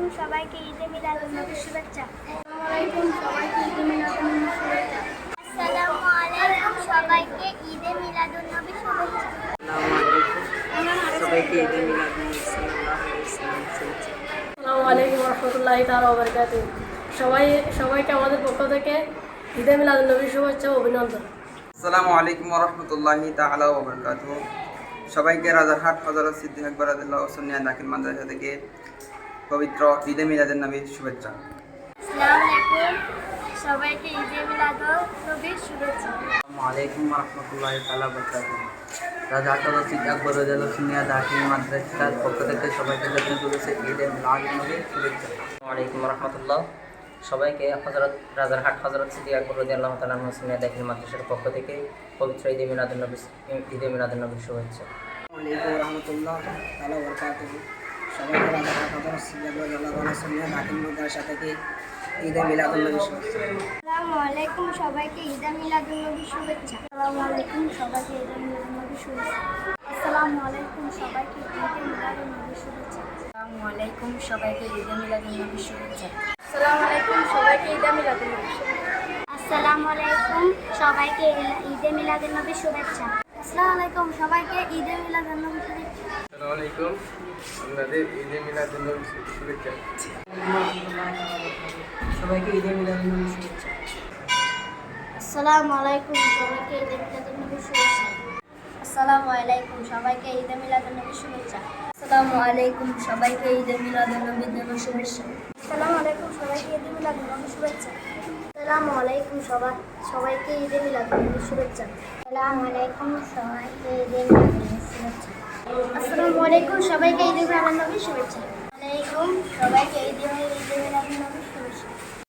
আলাইকুম সবাইকে ঈদে মিলাদুন নবীর শুভেচ্ছা। আসসালামু আলাইকুম সবাইকে ঈদে শুভেচ্ছা। আসসালামু আলাইকুম সবাইকে ঈদে শুভেচ্ছা। সবাইকে ঈদে আসসালামু আলাইকুম রহমতুল্লাহি তাআলা ওয়া বারাকাতুহু। সবাই সবাইকে আমাদের পক্ষ থেকে ঈদে মিলাদুন নবীর শুভেচ্ছা অভিনন্দন। আসসালামু আলাইকুম রহমতুল্লাহি তাআলা ওয়া বারাকাতুহু। সবাইকে রাজারহাট হযরত সিদ্দিক আকবর রাদিয়াল্লাহু সুন্নিয়া দাখিল মাদ্রাসা থেকে পবিত্র ঈদে মিলাদের নবীর শুভেচ্ছা। সবাইকে ঈদে মিলাদুন নবীর শুভেচ্ছা। আলাইকুম রহমতুল্লাহি বারাকাতুহু রাজা আকবর দাখিল মাদ্রাসার পক্ষ থেকে সবাইকে জানাতে চলেছে ঈদে মিলাদুন নবীর শুভেচ্ছা। আসসালামু আলাইকুম রহমতুল্লাহ সবাইকে হযরত রাজারহাট সিদ্দিক আকবর তাআলা সুন্নিয়া দাখিল মাদ্রাসার পক্ষ থেকে পবিত্র ঈদে মিলাদুন নবী ঈদে মিলাদুন নবীর শুভেচ্ছা। আলাইকুম রহমতুল্লাহ তালা বরকাতুহু সবাইকে, ঈদে আসসালামু আলাইকুম সবাইকে, ঈদে শুভেচ্ছা। আসসালামু আলাইকুম সবাইকে, ঈদে নবীর শুভেচ্ছা। আসসালামু আলাইকুম সবাইকে, ঈদে শুভেচ্ছা। আসসালামু আলাইকুম সবাইকে শুভেচ্ছা। আপনাদের ঈদে মিলাদের শুভেচ্ছা। সবাইকে ঈদে মিলাদুল্নবী শুভেচ্ছা। আসসালামু আলাইকুম সবাইকে ঈদে নবীর শুভেচ্ছা। আসসালামু আলাইকুম সবাইকে ঈদে মিলাদুন শুভেচ্ছা। আসসালামু আলাইকুম সবাইকে ঈদে নবীর শুভেচ্ছা। আসসালামু আলাইকুম সবাইকে ঈদে মিলাদুন শুভেচ্ছা। আসসালামু আলাইকুম সবাই সবাইকে ঈদে নবীর শুভেচ্ছা। আসসালামু আলাইকুম সবাইকে ঈদে মিলাদুন নবীর শুভেচ্ছা। আসসালামু সবাইকে ঈদ উল আনন্দ শুভেচ্ছা। আলাইকুম সবাইকে ঈদ উল আনন্দ শুভেচ্ছা।